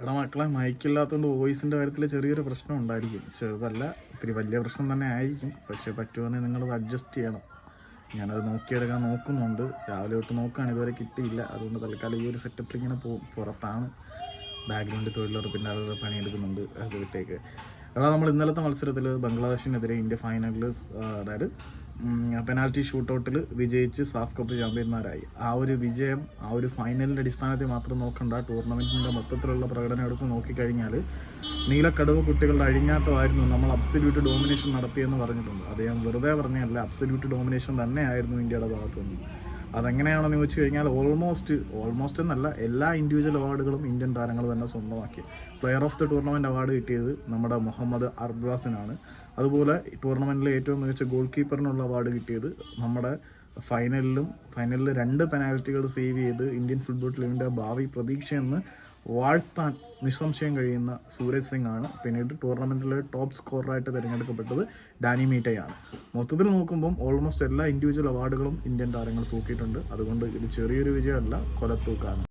എടാ മക്കളെ മയക്കില്ലാത്തതുകൊണ്ട് വോയിസിന്റെ കാര്യത്തിൽ ചെറിയൊരു പ്രശ്നം ഉണ്ടായിരിക്കും. ചെറുതല്ല ഇത്തിരി വലിയ പ്രശ്നം തന്നെ ആയിരിക്കും. പക്ഷേ പറ്റുവാണെങ്കിൽ നിങ്ങളത് അഡ്ജസ്റ്റ് ചെയ്യണം. ഞാനത് നോക്കിയെടുക്കാൻ നോക്കുന്നുണ്ട്. രാവിലെ തൊട്ട് നോക്കുകയാണ് ഇതുവരെ കിട്ടിയില്ല. അതുകൊണ്ട് തൽക്കാലം ഈ ഒരു സെറ്റപ്പിൽ ഇങ്ങനെ പോകും പുറത്താണ്. ബാക്ക്ഗ്രൗണ്ടിൽ തൊഴിലുറപ്പിന്റെ ആളുകൾ പണിയെടുക്കുന്നുണ്ട്. അത് വിട്ടേക്ക്. എടാ നമ്മൾ ഇന്നലത്തെ മത്സരത്തിൽ ബംഗ്ലാദേശിനെതിരെ ഇന്ത്യ ഫൈനലിൽ അതായത് പെനാൽറ്റി ഷൂട്ടൗട്ടിൽ വിജയിച്ച് സാഫ് കപ്പ് ചാമ്പ്യന്മാരായി. ആ ഒരു വിജയം ആ ഒരു ഫൈനലിന്റെ അടിസ്ഥാനത്തിൽ മാത്രം നോക്കണ്ട. ടൂർണമെന്റിന്റെ മൊത്തത്തിലുള്ള പ്രകടനം എടുത്ത് നോക്കിക്കഴിഞ്ഞാൽ നീലക്കടവ് കുട്ടികളുടെ അഴിഞ്ഞാട്ടമായിരുന്നു നമ്മൾ അബ്സല്യൂട്ട് ഡോമിനേഷൻ നടത്തിയെന്ന് പറഞ്ഞിട്ടുണ്ട്. അദ്ദേഹം വെറുതെ പറഞ്ഞല്ല അബ്സല്യൂട്ട് ഡോമിനേഷൻ തന്നെയായിരുന്നു ഇന്ത്യയുടെ ഭാഗത്തു നിന്ന് അതെങ്ങനെയാണെന്ന് ചോദിച്ചു കഴിഞ്ഞാൽ ഓൾമോസ്റ്റ് ഓൾമോസ്റ്റ് എന്നല്ല എല്ലാ ഇൻഡിവിജ്വൽ അവാർഡുകളും ഇന്ത്യൻ താരങ്ങൾ തന്നെ സ്വന്തമാക്കി. Player of the tournament award കിട്ടിയത് നമ്മുടെ മുഹമ്മദ് അർബാസിനാണ് അതുപോലെ ടൂർണമെന്റിലെ ഏറ്റവും മികച്ച ഗോൾ കീപ്പറിനുള്ള അവാർഡ് കിട്ടിയത് നമ്മുടെ ഫൈനലിലും ഫൈനലിൽ രണ്ട് പെനാൽറ്റികൾ സേവ് ചെയ്ത് ഇന്ത്യൻ ഫുട്ബോൾ ടീമിന്റെ ഭാവി പ്രതീക്ഷയെന്ന് വാഴ്ത്താൻ നിസ്സംശയം കഴിയുന്ന സൂരജ് സിംഗ് ആണ് പിന്നീട് ടൂർണമെന്റിലെ ടോപ്പ് സ്കോറായിട്ട് തിരഞ്ഞെടുക്കപ്പെട്ടത് ഡാനി മീറ്റയാണ്. മൊത്തത്തിൽ നോക്കുമ്പം ഓൾമോസ്റ്റ് എല്ലാ ഇൻഡിവിജ്വൽ അവാർഡുകളും ഇന്ത്യൻ താരങ്ങൾ തൂക്കിയിട്ടുണ്ട്. അതുകൊണ്ട് ഇത് ചെറിയൊരു വിജയമല്ല കൊലത്തൂക്കാണ്.